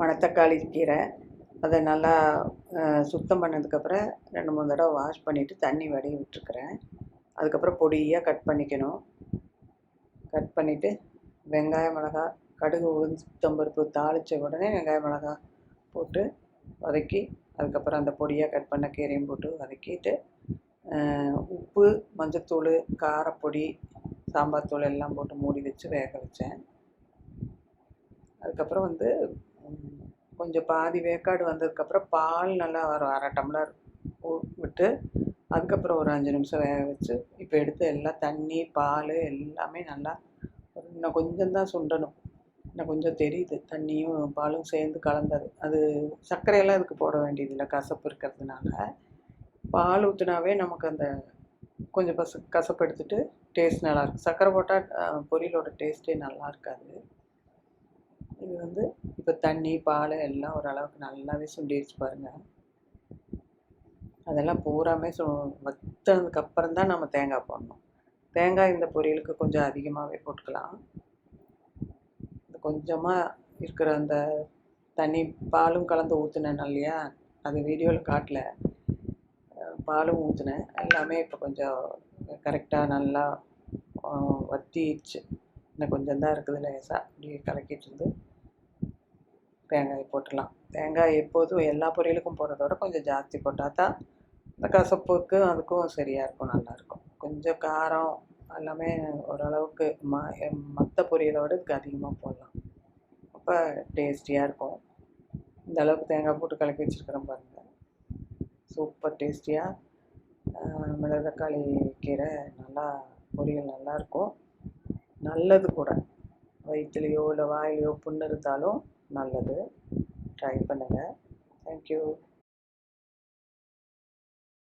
மணத்தக்காளி கீரை அதை நல்லா சுத்தம் பண்ணதுக்கப்புறம் ரெண்டு மூணு தடவை வாஷ் பண்ணிவிட்டு தண்ணி வடிய விட்டுருக்குறேன். அதுக்கப்புறம் பொடியாக கட் பண்ணிக்கணும். கட் பண்ணிவிட்டு வெங்காய மிளகா கடுகு உளுந்தம் சுத்தம்பருப்பு தாளித்த உடனே வெங்காயம் மிளகா போட்டு வதக்கி அதுக்கப்புறம் அந்த பொடியாக கட் பண்ண கீரையும் போட்டு வதக்கிட்டு உப்பு மஞ்சத்தூள் காரப்பொடி சாம்பார் தூள் எல்லாம் போட்டு மூடி வச்சு வேக வச்சேன். அதுக்கப்புறம் வந்து கொஞ்சம் பாதி வேக்காடு வந்ததுக்கப்புறம் பால் நல்லா ஒரு அரை டம்ளர் விட்டு அதுக்கப்புறம் ஒரு அஞ்சு நிமிஷம் வேக வச்சு இப்போ எடுத்து எல்லாம் தண்ணி பால் எல்லாமே நல்லா ஒரு இன்னும் கொஞ்சம் தான் சுண்டணும். இன்னும் கொஞ்சம் தெரியுது. தண்ணியும் பாலும் சேர்ந்து கலந்தது. அது சர்க்கரையெல்லாம் இதுக்கு போட வேண்டியதில்லை. கசப்பு இருக்கிறதுனால பால் ஊற்றினாவே நமக்கு அந்த கொஞ்சம் பச கசப்பு எடுத்துட்டு டேஸ்ட் நல்லாயிருக்கும் சர்க்கரை போட்டால் பொரியலோட டேஸ்ட்டே நல்லா இருக்காது. இது வந்து இப்போ தண்ணி பால் எல்லாம் ஓரளவுக்கு நல்லாவே சுண்டிடுச்சு பாருங்கள் அதெல்லாம் பூராமே சு வத்தனதுக்கு அப்புறம் தான் நம்ம தேங்காய் போடணும். தேங்காய் இந்த பொரியலுக்கு கொஞ்சம் அதிகமாகவே போட்டுக்கலாம். கொஞ்சமாக இருக்கிற அந்த தண்ணி பாலும் கலந்து ஊற்றுனேன் இல்லையா? அது வீடியோவில் காட்டல. பாலும் ஊற்றுனேன் எல்லாமே இப்போ கொஞ்சம் கரெக்டாக நல்லா வத்திச்சு இன்னும் கொஞ்சம் தான் இருக்குது லேசாக அப்படியே கலக்கிட்டு இருந்து தேங்காய் போட்டுடலாம். தேங்காய் எப்போதும் எல்லா பொரியலுக்கும் போடுறதோட கொஞ்சம் ஜாஸ்தி போட்டால் தான் இந்த கசப்புக்கு அதுக்கும் சரியாக இருக்கும் நல்லாயிருக்கும் கொஞ்சம் காரம் எல்லாமே ஓரளவுக்கு ம மற்ற பொரியலோட இதுக்கு அதிகமாக போடலாம். அப்போ டேஸ்டியாக இருக்கும். இந்த அளவுக்கு தேங்காய் போட்டு கலக்கி வச்சுருக்கிறேன் பாருங்கள் சூப்பர் டேஸ்டியாக மிளகு தக்காளி கீரை நல்லா பொரியல் நல்லாயிருக்கும் நல்லது கூட. வயிற்றுலையோ இல்லை வாயிலையோ புண்ணு இருந்தாலும் நல்லது. ட்ரை பண்ணுங்கள் தேங்க்யூ